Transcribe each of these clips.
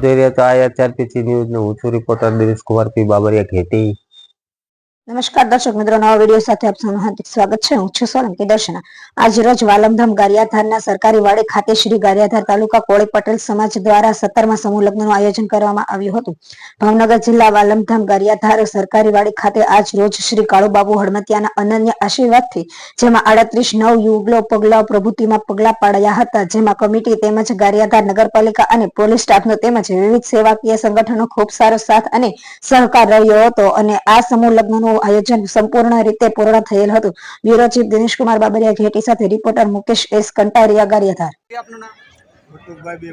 જોઈ રહ્યા તો આ અત્યારથી ન્યૂઝ નો હું છું રિપોર્ટર દિનેશ કુમાર પી બાબરિયા ઘેટી. નમસ્કાર દર્શક મિત્રો, નવા વીડિયો સાથે આપ સૌનું હાર્દિક સ્વાગત છે. હું છું સોલંકી દર્શના. આજ રોજ વાલમધામ ગારિયાધારના સરકારી વાડે ખાતે શ્રી ગારિયાધાર તાલુકા કોળી પટેલ સમાજ દ્વારા સત્તરમા સમૂહ લગ્નનું આયોજન કરવામાં આવ્યું હતું. ભાવનગર જિલ્લા વાલમધામ ગારિયાધાર સરકારી વાડે ખાતે આજ રોજ શ્રી કાળુબાબુ હળમતિયાના અનન્ય આશીર્વાદથી, જેમાં આડત્રીસ નવ યુગલો પગલા પ્રભુતિમાં પગલા પાડ્યા હતા. જેમાં કમિટી તેમજ ગારિયાધાર નગરપાલિકા અને પોલીસ સ્ટાફનો તેમજ વિવિધ સેવાકીય સંગઠનો ખૂબ સારો સાથ અને સહકાર રહ્યો હતો. અને આ સમૂહ લગ્નનું આયોજન સંપૂર્ણ રીતે પૂર્ણ થયેલ હતું. બ્યુરો ચીફ દિનેશકુમાર બાબરિયા ઘેટી સાથે રિપોર્ટર મુકેશ એસ કંટારિયા ગારિયાધાર બટુકભાઈ બે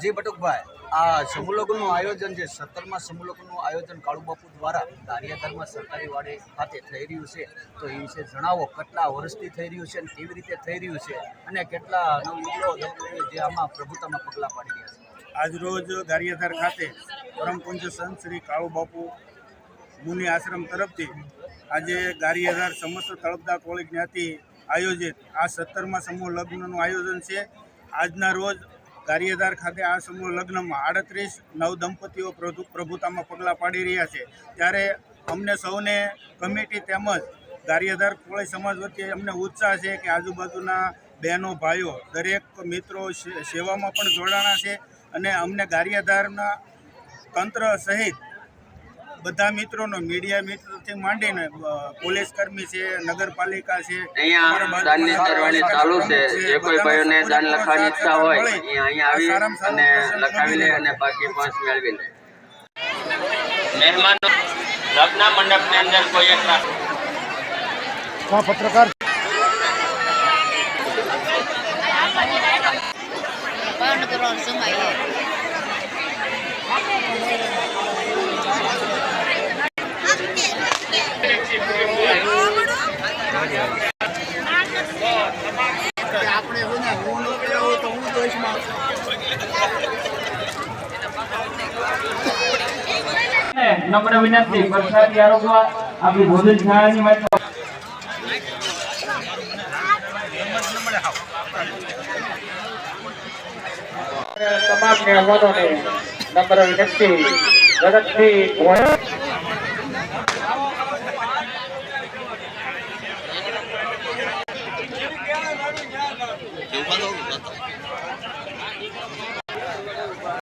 જી બટુકભાઈ. આ સમૂહ લગ્નનું આયોજન છે સત્તરમાં સમૂહ લગ્નનું આયોજન કાળુબાપુ દ્વારા કાર્યકરમાં સરકારી વાડે ખાતે થઈ રહ્યું છે. તો એ વિશે જણાવો કેટલા વર્ષથી થઈ રહ્યું છે અને કેવી રીતે થઈ રહ્યું છે અને કેટલા નવયુગલો જે આમાં પ્રભુતામાં પગલાં પાડી રહ્યા છે? આજરોજ ગારિયાધાર ખાતે પરમપુંજ પૂજ્ય સંત શ્રી કાળુ બાપુ મુનિ આશ્રમ તરફથી આજે ગારિયાધાર સમસ્ત તળપદા કોળી જ્ઞાતિ આયોજિત આ સત્તરમાં સમૂહ લગ્નનું આયોજન છે. આજના રોજ ગારિયાધાર ખાતે આ સમૂહ લગ્નમાં આડત્રીસ નવ દંપતીઓ પ્રભુ, પ્રભુતામાં પગલાં પાડી રહ્યા છે. ત્યારે અમને સૌને કમિટી તેમજ ગારિયાધાર કોળી સમાજ વચ્ચે અમને ઉત્સાહ છે કે આજુબાજુના બહેનો, ભાઈઓ, દરેક મિત્રો સેવામાં પણ જોડાણા છે અને અમને ગારિયાધારના તંત્ર સહિત બધા મિત્રોનો મીડિયા મિત્રથી માંડીને પોલીસ કર્મી છે નગરપાલિકા છે અહીંયા દાનની ચાલુ છે. જે કોઈ ભાઈઓને દાન લખવાની ઈચ્છા હોય અહીંયા અહીંયા આવી અને લખાવી લે અને બાકી પાંચ મેળવી લે મહેમાનો લગ્ન મંડપની અંદર કોઈ એક પત્રકાર બંધ કરવાનો સમય નમ્ર વિનંતી પ્રસાદી આરોગવા, આપણી ભોજન શાળાની વાત તમામ મહેમાનોને નમ્ર વિનંતી ઝડપથી Eu mando.